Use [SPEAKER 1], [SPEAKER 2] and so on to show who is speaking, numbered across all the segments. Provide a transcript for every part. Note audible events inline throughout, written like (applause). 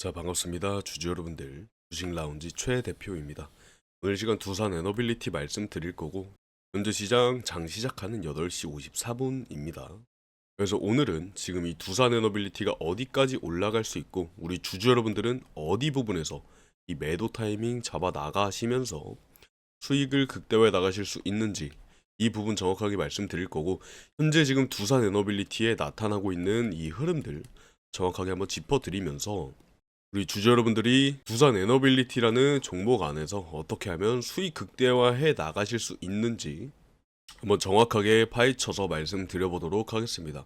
[SPEAKER 1] 자 반갑습니다. 주주 여러분들. 주식 라운지 최 대표입니다. 오늘 시간 두산 에너빌리티 말씀드릴 거고 현재 시장 장 시작하는 8시 54분입니다. 그래서 오늘은 지금 이 두산 에너빌리티가 어디까지 올라갈 수 있고 우리 주주 여러분들은 어디 부분에서 이 매도 타이밍 잡아 나가시면서 수익을 극대화해 나가실 수 있는지 이 부분 정확하게 말씀드릴 거고 현재 지금 두산 에너빌리티에 나타나고 있는 이 흐름들 정확하게 한번 짚어드리면서 우리 주주 여러분들이 두산 에너빌리티라는 종목 안에서 어떻게 하면 수익 극대화해 나가실 수 있는지 한번 정확하게 파헤쳐서 말씀드려보도록 하겠습니다.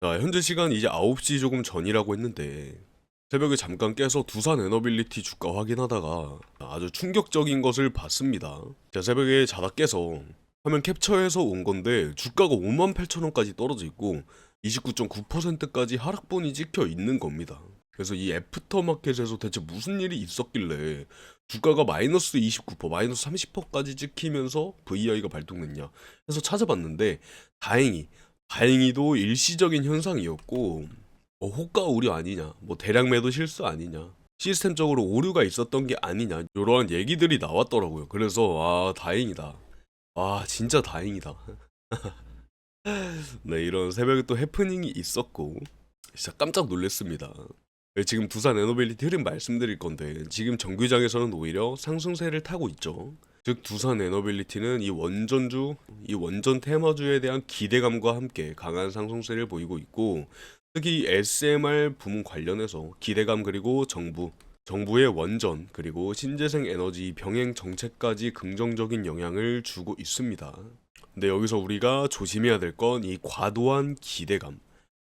[SPEAKER 1] 자, 현재 시간 이제 9시 조금 전이라고 했는데 새벽에 잠깐 깨서 두산 에너빌리티 주가 확인하다가 아주 충격적인 것을 봤습니다. 자, 새벽에 자다 깨서 화면 캡처해서 온 건데 주가가 5만 8천 원까지 떨어져 있고 29.9%까지 하락본이 찍혀 있는 겁니다. 그래서 이 애프터마켓에서 대체 무슨 일이 있었길래 주가가 마이너스 29%, 마이너스 30%까지 찍히면서 VI가 발동됐냐 해서 찾아봤는데 다행히 다행히도 일시적인 현상이었고 뭐 호가 오류 아니냐, 뭐 대량 매도 실수 아니냐, 시스템적으로 오류가 있었던 게 아니냐 이러한 얘기들이 나왔더라고요. 그래서 아 다행이다. 아 진짜 다행이다. (laughs) 네 이런 새벽에 또 해프닝이 있었고 진짜 깜짝 놀랐습니다. 네, 지금 두산 에너빌리티 흐름 말씀드릴 건데 지금 정규장에서는 오히려 상승세를 타고 있죠. 즉 두산 에너빌리티는 이 원전주, 이 원전 테마주에 대한 기대감과 함께 강한 상승세를 보이고 있고 특히 SMR 부문 관련해서 기대감 그리고 정부, 정부의 원전 그리고 신재생 에너지 병행 정책까지 긍정적인 영향을 주고 있습니다. 근데 여기서 우리가 조심해야 될 건 이 과도한 기대감,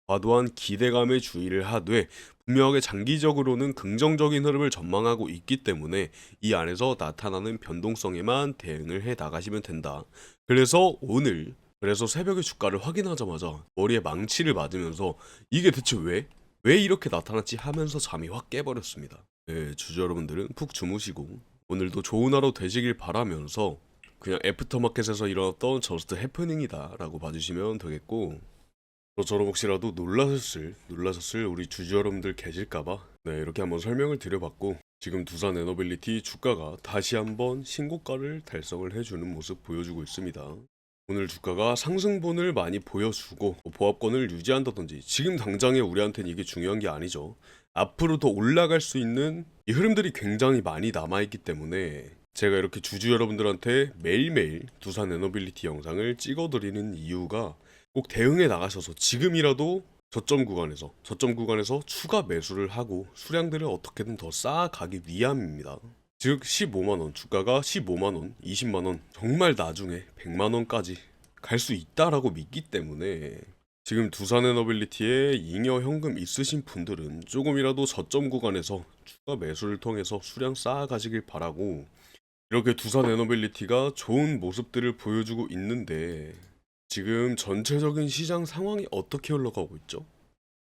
[SPEAKER 1] 과도한 기대감에 주의를 하되 분명하게 장기적으로는 긍정적인 흐름을 전망하고 있기 때문에 이 안에서 나타나는 변동성에만 대응을 해 나가시면 된다. 그래서 오늘 그래서 새벽에 주가를 확인하자마자 머리에 망치를 맞으면서 이게 대체 왜? 왜 이렇게 나타났지 하면서 잠이 확 깨버렸습니다. 네, 주주 여러분들은 푹 주무시고 오늘도 좋은 하루 되시길 바라면서 그냥 애프터마켓에서 일어났던 저스트 해프닝이다 라고 봐주시면 되겠고 저처럼 혹시라도 놀라셨을 놀라셨을 우리 주주 여러분들 계실까봐 네 이렇게 한번 설명을 드려봤고 지금 두산 에너빌리티 주가가 다시 한번 신고가를 달성을 해주는 모습 보여주고 있습니다. 오늘 주가가 상승분을 많이 보여주고 뭐 보합권을 유지한다든지 지금 당장에 우리한테는 이게 중요한 게 아니죠. 앞으로 더 올라갈 수 있는 이 흐름들이 굉장히 많이 남아있기 때문에 제가 이렇게 주주 여러분들한테 매일매일 두산 에너빌리티 영상을 찍어드리는 이유가 꼭 대응해 나가셔서 지금이라도 저점 구간에서 저점 구간에서 추가 매수를 하고 수량들을 어떻게든 더 쌓아가기 위함입니다. 즉 15만 원 주가가 15만 원, 20만 원 정말 나중에 100만 원까지 갈 수 있다라고 믿기 때문에 지금 두산 에너빌리티에 잉여 현금 있으신 분들은 조금이라도 저점 구간에서 추가 매수를 통해서 수량 쌓아가시길 바라고 이렇게 두산 에너빌리티가 좋은 모습들을 보여주고 있는데 지금 전체적인 시장 상황이 어떻게 흘러가고 있죠?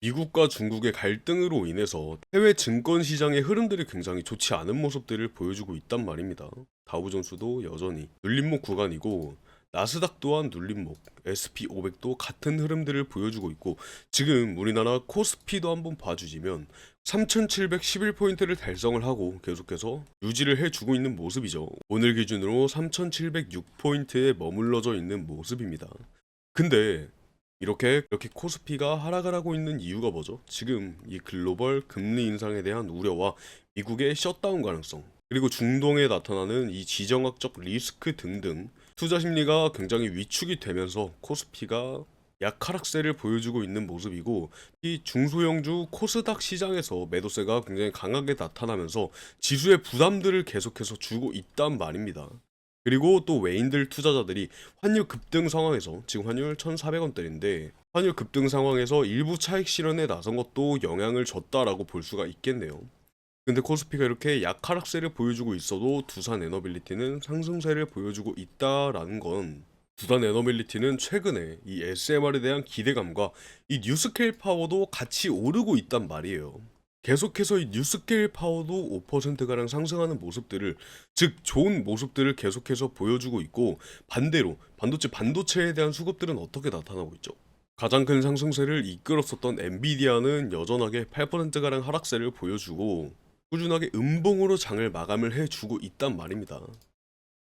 [SPEAKER 1] 미국과 중국의 갈등으로 인해서 해외 증권 시장의 흐름들이 굉장히 좋지 않은 모습들을 보여주고 있단 말입니다. 다우존스도 여전히 눌림목 구간이고 나스닥 또한 눌림목, SP500도 같은 흐름들을 보여주고 있고 지금 우리나라 코스피도 한번 봐주시면 3711포인트를 달성을 하고 계속해서 유지를 해주고 있는 모습이죠. 오늘 기준으로 3706포인트에 머물러져 있는 모습입니다. 근데 이렇게 이렇게 코스피가 하락을 하고 있는 이유가 뭐죠? 지금 이 글로벌 금리 인상에 대한 우려와 미국의 셧다운 가능성 그리고 중동에 나타나는 이 지정학적 리스크 등등 투자 심리가 굉장히 위축이 되면서 코스피가 약하락세를 보여주고 있는 모습이고 이 중소형주 코스닥 시장에서 매도세가 굉장히 강하게 나타나면서 지수의 부담들을 계속해서 주고 있단 말입니다. 그리고 또 외인들 투자자들이 환율 급등 상황에서 지금 환율 1,400원대인데 환율 급등 상황에서 일부 차익 실현에 나선 것도 영향을 줬다라고 볼 수가 있겠네요. 근데 코스피가 이렇게 약 하락세를 보여주고 있어도 두산 에너빌리티는 상승세를 보여주고 있다라는 건 두산 에너빌리티는 최근에 이 SMR에 대한 기대감과 이 뉴스케일 파워도 같이 오르고 있단 말이에요. 계속해서 이 뉴스케일 파워도 5%가량 상승하는 모습들을 즉 좋은 모습들을 계속해서 보여주고 있고 반대로 반도체 반도체에 대한 수급들은 어떻게 나타나고 있죠? 가장 큰 상승세를 이끌었었던 엔비디아는 여전하게 8%가량 하락세를 보여주고 꾸준하게 음봉으로 장을 마감을 해주고 있단 말입니다.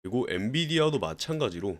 [SPEAKER 1] 그리고 엔비디아도 마찬가지로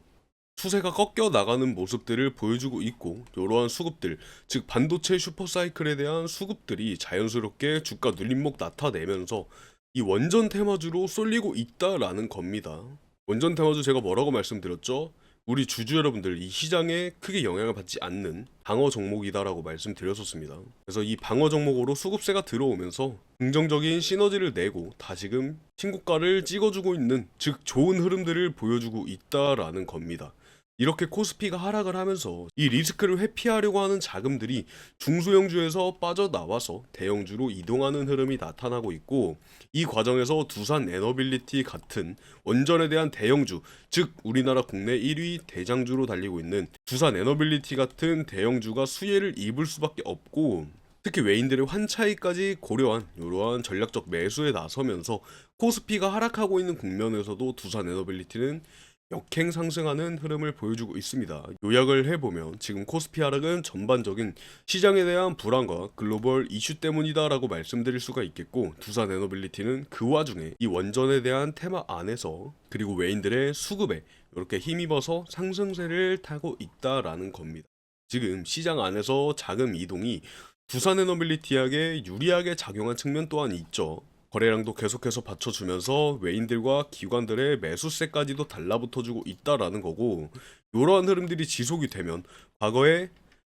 [SPEAKER 1] 추세가 꺾여 나가는 모습들을 보여주고 있고 이러한 수급들 즉 반도체 슈퍼사이클에 대한 수급들이 자연스럽게 주가 눌림목 나타내면서 이 원전 테마주로 쏠리고 있다라는 겁니다. 원전 테마주 제가 뭐라고 말씀드렸죠? 우리 주주 여러분들 이 시장에 크게 영향을 받지 않는 방어 종목이다라고 말씀드렸었습니다. 그래서 이 방어 종목으로 수급세가 들어오면서 긍정적인 시너지를 내고 다시금 신고가를 찍어주고 있는 즉 좋은 흐름들을 보여주고 있다라는 겁니다. 이렇게 코스피가 하락을 하면서 이 리스크를 회피하려고 하는 자금들이 중소형주에서 빠져나와서 대형주로 이동하는 흐름이 나타나고 있고 이 과정에서 두산 에너빌리티 같은 원전에 대한 대형주 즉 우리나라 국내 1위 대장주로 달리고 있는 두산 에너빌리티 같은 대형주가 수혜를 입을 수밖에 없고 특히 외인들의 환차익까지 고려한 이러한 전략적 매수에 나서면서 코스피가 하락하고 있는 국면에서도 두산 에너빌리티는 역행 상승하는 흐름을 보여주고 있습니다. 요약을 해보면 지금 코스피 하락은 전반적인 시장에 대한 불안과 글로벌 이슈 때문이다라고 말씀드릴 수가 있겠고 두산 에너빌리티는 그 와중에 이 원전에 대한 테마 안에서 그리고 외인들의 수급에 이렇게 힘입어서 상승세를 타고 있다라는 겁니다. 지금 시장 안에서 자금 이동이 두산 에너빌리티에게 유리하게 작용한 측면 또한 있죠. 거래량도 계속해서 받쳐주면서 외인들과 기관들의 매수세까지도 달라붙어주고 있다라는 거고 이러한 흐름들이 지속이 되면 과거에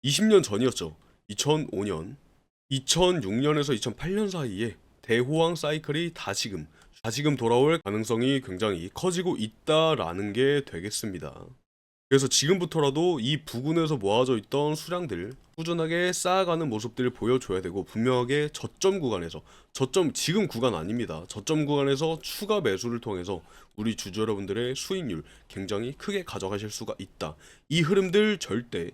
[SPEAKER 1] 20년 전이었죠. 2005년, 2006년에서 2008년 사이에 대호황 사이클이 다시금 다시금 돌아올 가능성이 굉장히 커지고 있다라는 게 되겠습니다. 그래서 지금부터라도 이 부근에서 모아져 있던 수량들 꾸준하게 쌓아가는 모습들을 보여줘야 되고 분명하게 저점 구간에서 저점 지금 구간 아닙니다. 저점 구간에서 추가 매수를 통해서 우리 주주 여러분들의 수익률 굉장히 크게 가져가실 수가 있다. 이 흐름들 절대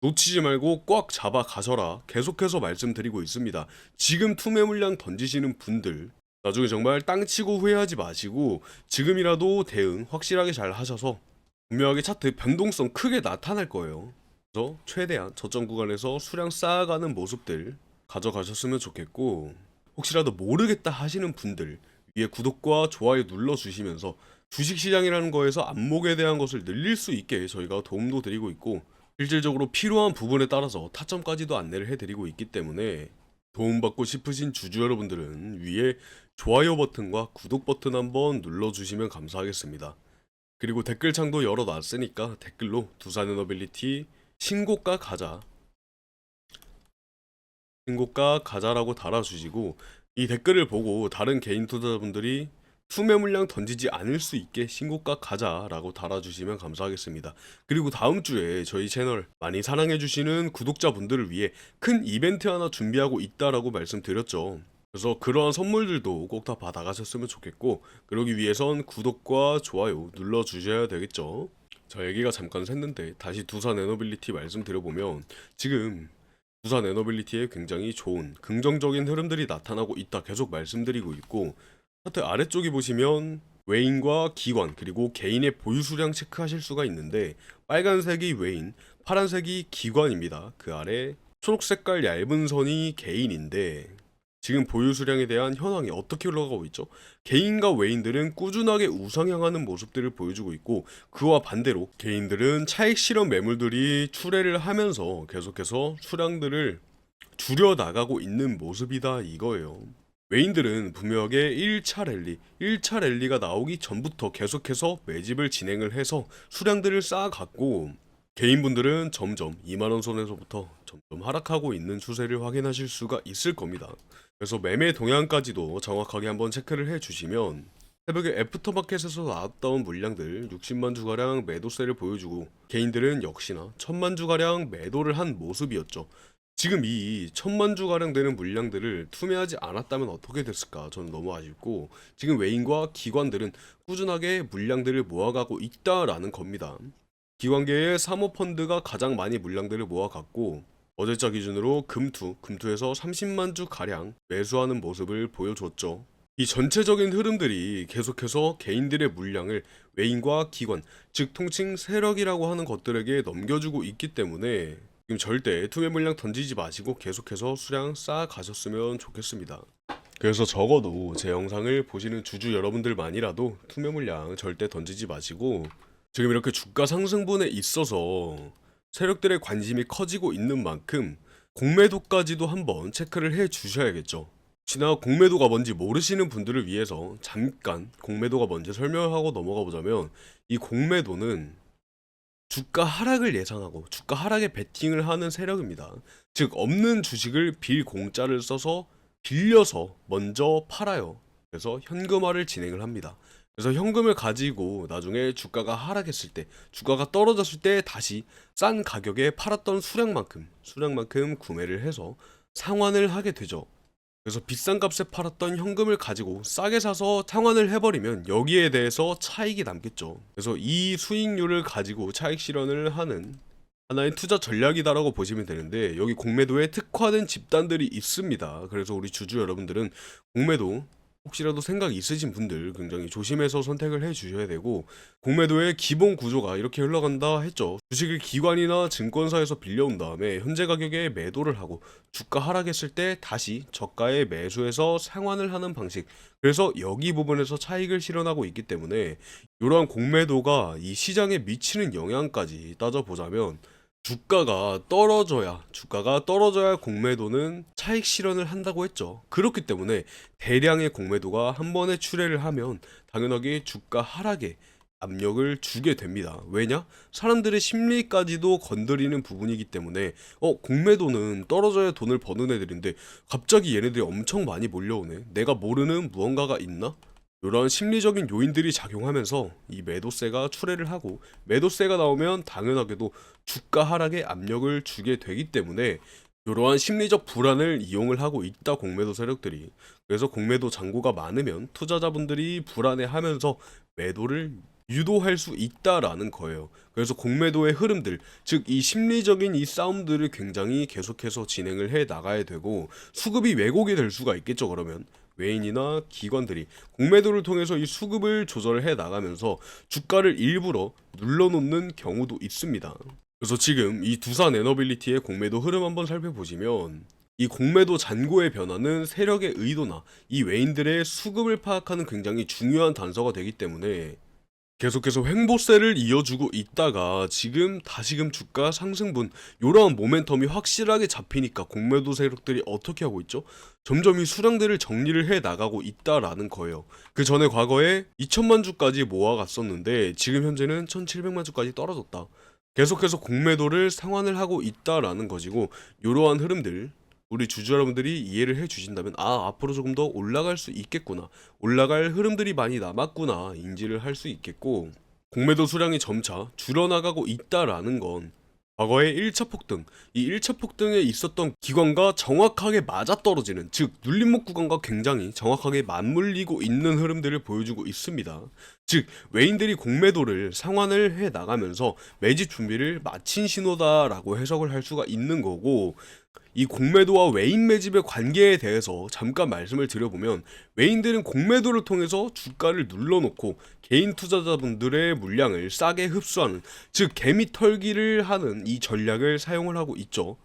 [SPEAKER 1] 놓치지 말고 꽉 잡아 가셔라. 계속해서 말씀드리고 있습니다. 지금 투매 물량 던지시는 분들 나중에 정말 땅 치고 후회하지 마시고 지금이라도 대응 확실하게 잘 하셔서 분명하게 차트 변동성 크게 나타날 거예요. 그래서 최대한 저점 구간에서 수량 쌓아가는 모습들 가져가셨으면 좋겠고 혹시라도 모르겠다 하시는 분들 위에 구독과 좋아요 눌러주시면서 주식시장이라는 거에서 안목에 대한 것을 늘릴 수 있게 저희가 도움도 드리고 있고 실질적으로 필요한 부분에 따라서 타점까지도 안내를 해드리고 있기 때문에 도움받고 싶으신 주주 여러분들은 위에 좋아요 버튼과 구독 버튼 한번 눌러주시면 감사하겠습니다. 그리고 댓글창도 열어놨으니까 댓글로 두산 에너빌리티 신고가 가자 신고가 가자라고 달아주시고 이 댓글을 보고 다른 개인 투자자분들이 투매 물량 던지지 않을 수 있게 신고가 가자라고 달아주시면 감사하겠습니다. 그리고 다음 주에 저희 채널 많이 사랑해주시는 구독자분들을 위해 큰 이벤트 하나 준비하고 있다라고 말씀드렸죠. 그래서 그러한 선물들도 꼭 다 받아가셨으면 좋겠고 그러기 위해선 구독과 좋아요 눌러주셔야 되겠죠. 자 얘기가 잠깐 샜는데 다시 두산 에너빌리티 말씀드려보면 지금 두산 에너빌리티에 굉장히 좋은 긍정적인 흐름들이 나타나고 있다 계속 말씀드리고 있고 차트 아래쪽에 보시면 외인과 기관 그리고 개인의 보유 수량 체크하실 수가 있는데 빨간색이 외인, 파란색이 기관입니다. 그 아래 초록색깔 얇은 선이 개인인데 지금 보유 수량에 대한 현황이 어떻게 흘러가고 있죠? 개인과 외인들은 꾸준하게 우상향하는 모습들을 보여주고 있고 그와 반대로 개인들은 차익 실현 매물들이 출회를 하면서 계속해서 수량들을 줄여 나가고 있는 모습이다 이거예요. 외인들은 분명하게 1차 랠리, 1차 랠리가 나오기 전부터 계속해서 매집을 진행을 해서 수량들을 쌓아갔고 개인분들은 점점 2만원 선에서부터 점점 하락하고 있는 추세를 확인하실 수가 있을 겁니다. 그래서 매매 동향까지도 정확하게 한번 체크를 해주시면 새벽에 애프터마켓에서 나왔던 물량들 60만 주가량 매도세를 보여주고 개인들은 역시나 1000만 주가량 매도를 한 모습이었죠. 지금 이 천만 주가량 되는 물량들을 투매하지 않았다면 어떻게 됐을까 저는 너무 아쉽고 지금 외인과 기관들은 꾸준하게 물량들을 모아가고 있다라는 겁니다. 기관계의 사모펀드가 가장 많이 물량들을 모아갔고 어제자 기준으로 금투, 금투에서 30만 주 가량 매수하는 모습을 보여줬죠. 이 전체적인 흐름들이 계속해서 개인들의 물량을 외인과 기관, 즉 통칭 세력이라고 하는 것들에게 넘겨주고 있기 때문에 지금 절대 투매 물량 던지지 마시고 계속해서 수량 쌓아 가셨으면 좋겠습니다. 그래서 적어도 제 영상을 보시는 주주 여러분들만이라도 투매 물량 절대 던지지 마시고 지금 이렇게 주가 상승분에 있어서 세력들의 관심이 커지고 있는 만큼 공매도까지도 한번 체크를 해 주셔야겠죠. 혹시나 공매도가 뭔지 모르시는 분들을 위해서 잠깐 공매도가 뭔지 설명하고 넘어가 보자면 이 공매도는 주가 하락을 예상하고 주가 하락에 베팅을 하는 세력입니다. 즉 없는 주식을 빌 공짜를 써서 빌려서 먼저 팔아요. 그래서 현금화를 진행을 합니다. 그래서 현금을 가지고 나중에 주가가 하락했을 때, 주가가 떨어졌을 때 다시 싼 가격에 팔았던 수량만큼, 수량만큼 구매를 해서 상환을 하게 되죠. 그래서 비싼 값에 팔았던 현금을 가지고 싸게 사서 상환을 해버리면 여기에 대해서 차익이 남겠죠. 그래서 이 수익률을 가지고 차익 실현을 하는 하나의 투자 전략이다라고 보시면 되는데 여기 공매도에 특화된 집단들이 있습니다. 그래서 우리 주주 여러분들은 공매도 혹시라도 생각이 있으신 분들 굉장히 조심해서 선택을 해 주셔야 되고 공매도의 기본 구조가 이렇게 흘러간다 했죠. 주식을 기관이나 증권사에서 빌려온 다음에 현재 가격에 매도를 하고 주가 하락했을 때 다시 저가에 매수해서 상환을 하는 방식. 그래서 여기 부분에서 차익을 실현하고 있기 때문에 이러한 공매도가 이 시장에 미치는 영향까지 따져보자면 주가가 떨어져야 주가가 떨어져야 공매도는 차익 실현을 한다고 했죠. 그렇기 때문에 대량의 공매도가 한 번에 출회를 하면 당연하게 주가 하락에 압력을 주게 됩니다. 왜냐? 사람들의 심리까지도 건드리는 부분이기 때문에 어 공매도는 떨어져야 돈을 버는 애들인데 갑자기 얘네들이 엄청 많이 몰려오네. 내가 모르는 무언가가 있나? 이런 심리적인 요인들이 작용하면서 이 매도세가 출회를 하고 매도세가 나오면 당연하게도 주가 하락에 압력을 주게 되기 때문에 이러한 심리적 불안을 이용을 하고 있다 공매도 세력들이 그래서 공매도 잔고가 많으면 투자자분들이 불안해하면서 매도를 유도할 수 있다라는 거예요. 그래서 공매도의 흐름들, 즉 이 심리적인 이 싸움들을 굉장히 계속해서 진행을 해 나가야 되고 수급이 왜곡이 될 수가 있겠죠. 그러면 외인이나 기관들이 공매도를 통해서 이 수급을 조절해 나가면서 주가를 일부러 눌러놓는 경우도 있습니다. 그래서 지금 이 두산 에너빌리티의 공매도 흐름 한번 살펴보시면 이 공매도 잔고의 변화는 세력의 의도나 이 외인들의 수급을 파악하는 굉장히 중요한 단서가 되기 때문에 계속해서 횡보세를 이어주고 있다가 지금 다시금 주가 상승분 이러한 모멘텀이 확실하게 잡히니까 공매도 세력들이 어떻게 하고 있죠? 점점 이 수량들을 정리를 해 나가고 있다라는 거예요. 그 전에 과거에 2천만 주까지 모아갔었는데 지금 현재는 1,700만 주까지 떨어졌다. 계속해서 공매도를 상환을 하고 있다라는 것이고 이러한 흐름들 우리 주주 여러분들이 이해를 해 주신다면 아 앞으로 조금 더 올라갈 수 있겠구나 올라갈 흐름들이 많이 남았구나 인지를 할 수 있겠고 공매도 수량이 점차 줄어나가고 있다라는 건 과거의 1차 폭등, 이 1차 폭등에 있었던 기관과 정확하게 맞아떨어지는 즉 눌림목 구간과 굉장히 정확하게 맞물리고 있는 흐름들을 보여주고 있습니다. 즉 외인들이 공매도를 상환을 해 나가면서 매집 준비를 마친 신호다라고 해석을 할 수가 있는 거고 이 공매도와 외인 매집의 관계에 대해서 잠깐 말씀을 드려보면 외인들은 공매도를 통해서 주가를 눌러놓고 개인 투자자분들의 물량을 싸게 흡수하는 즉 개미 털기를 하는 이 전략을 사용을 하고 있죠.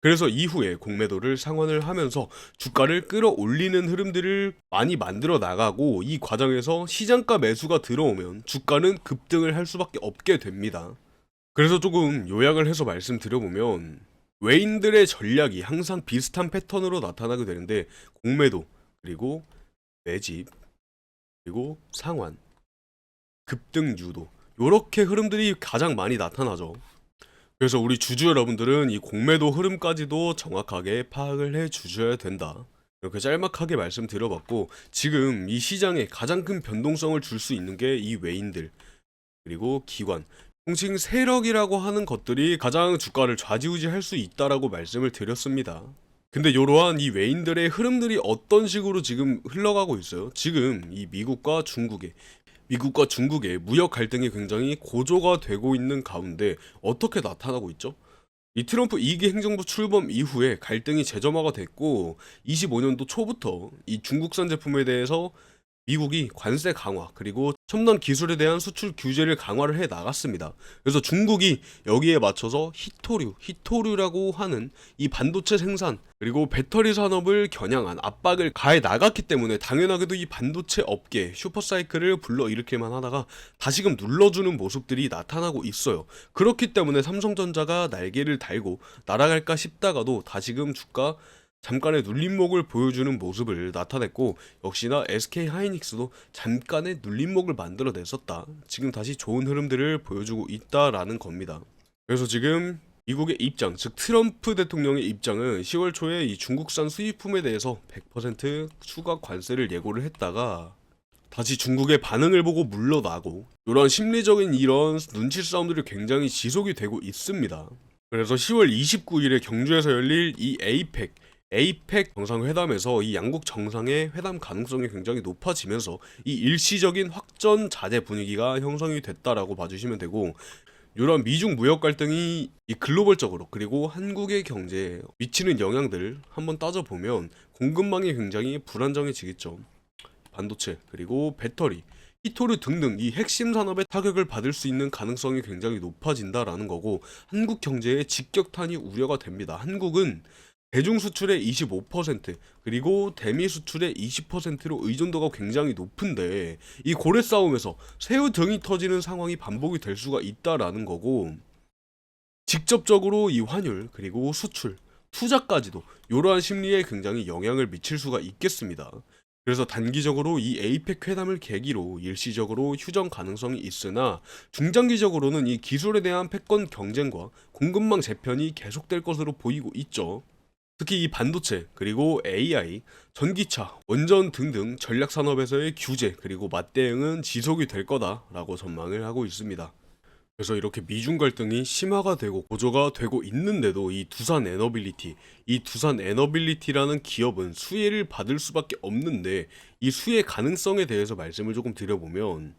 [SPEAKER 1] 그래서 이후에 공매도를 상환을 하면서 주가를 끌어올리는 흐름들을 많이 만들어 나가고 이 과정에서 시장가 매수가 들어오면 주가는 급등을 할 수밖에 없게 됩니다. 그래서 조금 요약을 해서 말씀드려보면 외인들의 전략이 항상 비슷한 패턴으로 나타나게 되는데 공매도 그리고 매집 그리고 상환 급등 유도 요렇게 흐름들이 가장 많이 나타나죠. 그래서 우리 주주 여러분들은 이 공매도 흐름까지도 정확하게 파악을 해 주셔야 된다. 이렇게 짤막하게 말씀드려봤고 지금 이 시장에 가장 큰 변동성을 줄 수 있는 게 이 외인들 그리고 기관 통칭 세력이라고 하는 것들이 가장 주가를 좌지우지할 수 있다라고 말씀을 드렸습니다. 근데 이러한 이 외인들의 흐름들이 어떤 식으로 지금 흘러가고 있어요? 지금 이 미국과 중국의 미국과 중국의 무역 갈등이 굉장히 고조가 되고 있는 가운데 어떻게 나타나고 있죠? 이 트럼프 2기 행정부 출범 이후에 갈등이 재점화가 됐고 25년도 초부터 이 중국산 제품에 대해서 미국이 관세 강화 그리고 첨단 기술에 대한 수출 규제를 강화를 해 나갔습니다. 그래서 중국이 여기에 맞춰서 히토류, 히토류라고 하는 이 반도체 생산 그리고 배터리 산업을 겨냥한 압박을 가해 나갔기 때문에 당연하게도 이 반도체 업계 슈퍼사이클을 불러일으킬만 하다가 다시금 눌러주는 모습들이 나타나고 있어요. 그렇기 때문에 삼성전자가 날개를 달고 날아갈까 싶다가도 다시금 주가 잠깐의 눌림목을 보여주는 모습을 나타냈고 역시나 SK 하이닉스도 잠깐의 눌림목을 만들어냈었다. 지금 다시 좋은 흐름들을 보여주고 있다라는 겁니다. 그래서 지금 미국의 입장, 즉 트럼프 대통령의 입장은 10월 초에 이 중국산 수입품에 대해서 100% 추가 관세를 예고를 했다가 다시 중국의 반응을 보고 물러나고 이런 심리적인 이런 눈치 싸움들이 굉장히 지속이 되고 있습니다. 그래서 10월 29일에 경주에서 열릴 이 에이펙 에이펙 정상회담에서 이 양국 정상의 회담 가능성이 굉장히 높아지면서 이 일시적인 확전 자제 분위기가 형성이 됐다라고 봐주시면 되고 이런 미중 무역 갈등이 이 글로벌적으로 그리고 한국의 경제에 미치는 영향들 한번 따져보면 공급망이 굉장히 불안정해지겠죠. 반도체 그리고 배터리 히토류 등등 이 핵심 산업에 타격을 받을 수 있는 가능성이 굉장히 높아진다라는 거고 한국 경제에 직격탄이 우려가 됩니다. 한국은 대중 수출의 25% 그리고 대미 수출의 20%로 의존도가 굉장히 높은데 이 고래 싸움에서 새우 등이 터지는 상황이 반복이 될 수가 있다라는 거고 직접적으로 이 환율 그리고 수출 투자까지도 이러한 심리에 굉장히 영향을 미칠 수가 있겠습니다. 그래서 단기적으로 이 에이펙 회담을 계기로 일시적으로 휴전 가능성이 있으나 중장기적으로는 이 기술에 대한 패권 경쟁과 공급망 재편이 계속될 것으로 보이고 있죠. 특히 이 반도체 그리고 AI, 전기차, 원전 등등 전략 산업에서의 규제 그리고 맞대응은 지속이 될 거다라고 전망을 하고 있습니다. 그래서 이렇게 미중 갈등이 심화가 되고 고조가 되고 있는데도 이 두산 에너빌리티, 이 두산 에너빌리티라는 기업은 수혜를 받을 수밖에 없는데 이 수혜 가능성에 대해서 말씀을 조금 드려보면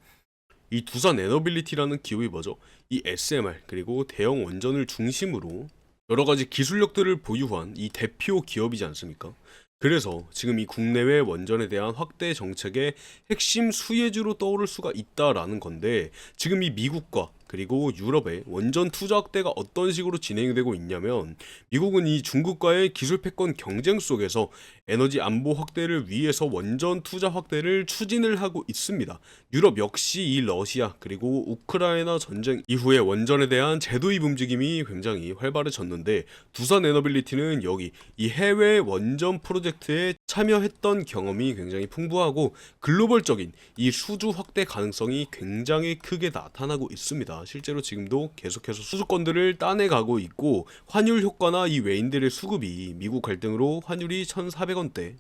[SPEAKER 1] 이 두산 에너빌리티라는 기업이 뭐죠? 이 SMR 그리고 대형 원전을 중심으로 여러 가지 기술력들을 보유한 이 대표 기업이지 않습니까? 그래서 지금 이 국내외 원전에 대한 확대 정책의 핵심 수혜주로 떠오를 수가 있다라는 건데 지금 이 미국과 그리고 유럽의 원전 투자 확대가 어떤 식으로 진행되고 있냐면 미국은 이 중국과의 기술 패권 경쟁 속에서 에너지 안보 확대를 위해서 원전 투자 확대를 추진을 하고 있습니다. 유럽 역시 이 러시아 그리고 우크라이나 전쟁 이후에 원전에 대한 제도 입 움직임이 굉장히 활발해졌는데 두산 에너빌리티는 여기 이 해외 원전 프로젝트에 참여했던 경험이 굉장히 풍부하고 글로벌적인 이 수주 확대 가능성이 굉장히 크게 나타나고 있습니다. 실제로 지금도 계속해서 수주권들을 따내가고 있고 환율 효과나 이 외인들의 수급이 미국 갈등으로 환율이 1,400원대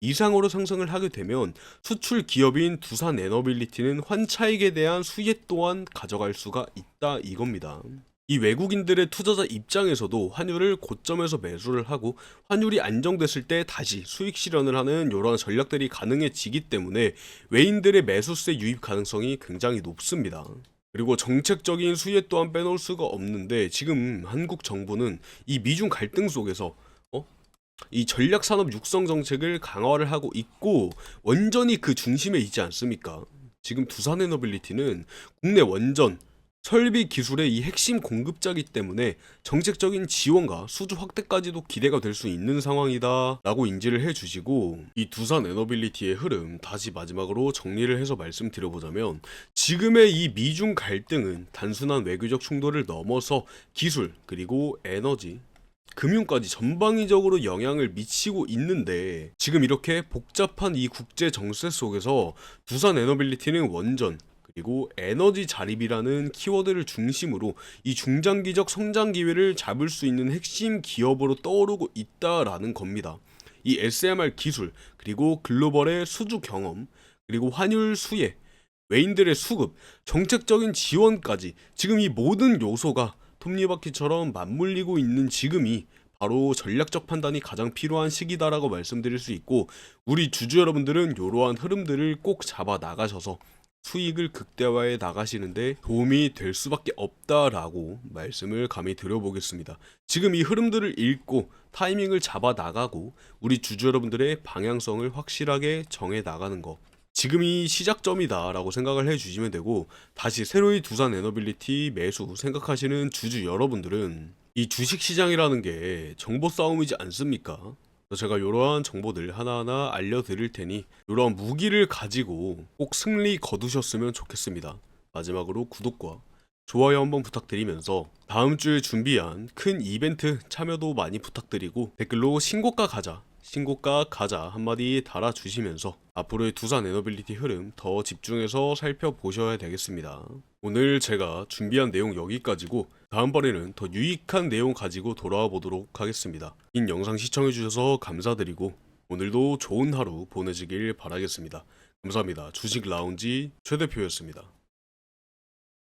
[SPEAKER 1] 이상으로 상승을 하게 되면 수출 기업인 두산 에너빌리티는 환차익에 대한 수혜 또한 가져갈 수가 있다 이겁니다. 이 외국인들의 투자자 입장에서도 환율을 고점에서 매수를 하고 환율이 안정됐을 때 다시 수익 실현을 하는 이러한 전략들이 가능해지기 때문에 외인들의 매수세 유입 가능성이 굉장히 높습니다. 그리고 정책적인 수혜 또한 빼놓을 수가 없는데 지금 한국 정부는 이 미중 갈등 속에서 어? 이 전략 산업 육성 정책을 강화를 하고 있고 원전이 그 중심에 있지 않습니까? 지금 두산에너빌리티는 국내 원전 설비 기술의 이 핵심 공급자이기 때문에 정책적인 지원과 수주 확대까지도 기대가 될 수 있는 상황이다 라고 인지를 해주시고 이 두산 에너빌리티의 흐름 다시 마지막으로 정리를 해서 말씀드려보자면 지금의 이 미중 갈등은 단순한 외교적 충돌을 넘어서 기술 그리고 에너지 금융까지 전방위적으로 영향을 미치고 있는데 지금 이렇게 복잡한 이 국제 정세 속에서 두산 에너빌리티는 원전 그리고 에너지 자립이라는 키워드를 중심으로 이 중장기적 성장 기회를 잡을 수 있는 핵심 기업으로 떠오르고 있다라는 겁니다. 이 SMR 기술 그리고 글로벌의 수주 경험 그리고 환율 수혜 외인들의 수급 정책적인 지원까지 지금 이 모든 요소가 톱니바퀴처럼 맞물리고 있는 지금이 바로 전략적 판단이 가장 필요한 시기다라고 말씀드릴 수 있고 우리 주주 여러분들은 이러한 흐름들을 꼭 잡아 나가셔서 수익을 극대화해 나가시는데 도움이 될 수밖에 없다라고 말씀을 감히 드려보겠습니다. 지금 이 흐름들을 읽고 타이밍을 잡아 나가고 우리 주주 여러분들의 방향성을 확실하게 정해 나가는 거 지금이 시작점이다라고 생각을 해주시면 되고 다시 새로이 두산 에너빌리티 매수 생각하시는 주주 여러분들은 이 주식 시장이라는 게 정보 싸움이지 않습니까? 제가 이러한 정보들 하나하나 알려드릴 테니 이러한 무기를 가지고 꼭 승리 거두셨으면 좋겠습니다. 마지막으로 구독과 좋아요 한번 부탁드리면서 다음 주에 준비한 큰 이벤트 참여도 많이 부탁드리고 댓글로 신고가 가자 신고가 가자 한마디 달아주시면서 앞으로의 두산 에너빌리티 흐름 더 집중해서 살펴보셔야 되겠습니다. 오늘 제가 준비한 내용 여기까지고 다음번에는 더 유익한 내용 가지고 돌아와 보도록 하겠습니다. 긴 영상 시청해주셔서 감사드리고 오늘도 좋은 하루 보내시길 바라겠습니다. 감사합니다. 주식 라운지 최 대표였습니다.